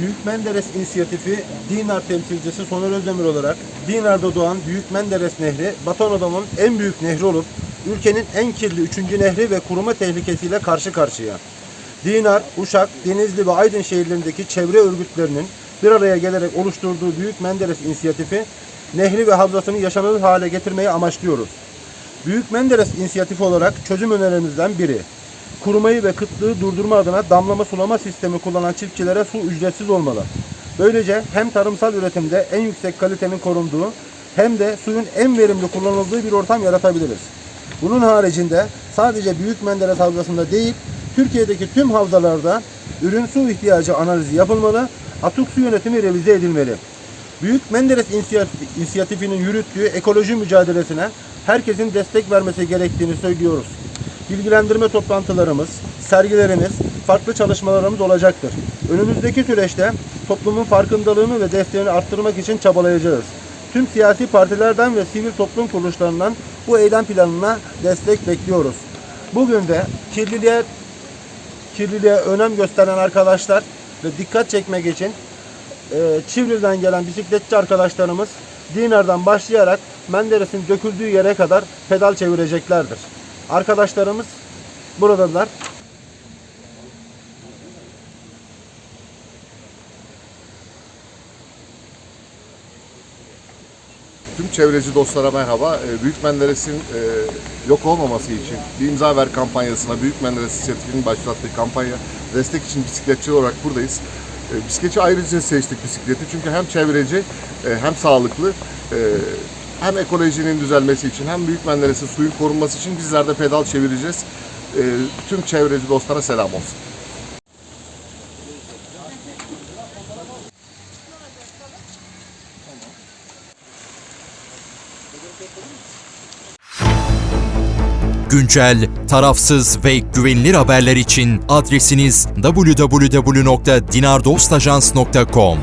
Büyük Menderes İnisiyatifi Dinar temsilcisi Soner Özdemir olarak Dinar'da doğan Büyük Menderes Nehri Batan Adam'ın en büyük nehri olup ülkenin en kirli üçüncü nehri ve kuruma tehlikesiyle karşı karşıya. Dinar, Uşak, Denizli ve Aydın şehirlerindeki çevre örgütlerinin bir araya gelerek oluşturduğu Büyük Menderes İnisiyatifi nehri ve havzasını yaşanır hale getirmeyi amaçlıyoruz. Büyük Menderes inisiyatifi olarak çözüm önerilerimizden biri. Kurumayı ve kıtlığı durdurma adına damlama sulama sistemi kullanan çiftçilere su ücretsiz olmalı. Böylece hem tarımsal üretimde en yüksek kalitenin korunduğu hem de suyun en verimli kullanıldığı bir ortam yaratabiliriz. Bunun haricinde sadece Büyük Menderes Havzası'nda değil, Türkiye'deki tüm havzalarda ürün su ihtiyacı analizi yapılmalı, atık su yönetimi revize edilmeli. Büyük Menderes İnisiyat- İnisiyatifi'nin yürüttüğü ekoloji mücadelesine herkesin destek vermesi gerektiğini söylüyoruz. Bilgilendirme toplantılarımız, sergilerimiz, farklı çalışmalarımız olacaktır. Önümüzdeki süreçte toplumun farkındalığını ve desteğini arttırmak için çabalayacağız. Tüm siyasi partilerden ve sivil toplum kuruluşlarından bu eylem planına destek bekliyoruz. Bugün de kirliliğe kirliliğe önem gösteren arkadaşlar ve dikkat çekmek için e, Çivril'den gelen bisikletçi arkadaşlarımız Dinar'dan başlayarak Menderes'in döküldüğü yere kadar pedal çevireceklerdir. Arkadaşlarımız buradalar. Tüm çevreci dostlara merhaba. Ee, Büyük Menderes'in e, yok olmaması için bir imza ver kampanyasına Büyük Menderes İnisiyatifi'nin başlattığı kampanya destek için bisikletçi olarak buradayız. E, Bisikletçi ayrıca seçtik bisikleti çünkü hem çevreci e, hem sağlıklı e, hem ekolojinin düzelmesi için hem Büyük Menderes'in suyun korunması için bizler de pedal çevireceğiz. E, Tüm çevreci dostlara selam olsun. Güncel, tarafsız ve güvenilir haberler için adresiniz www.dinardostajans.com.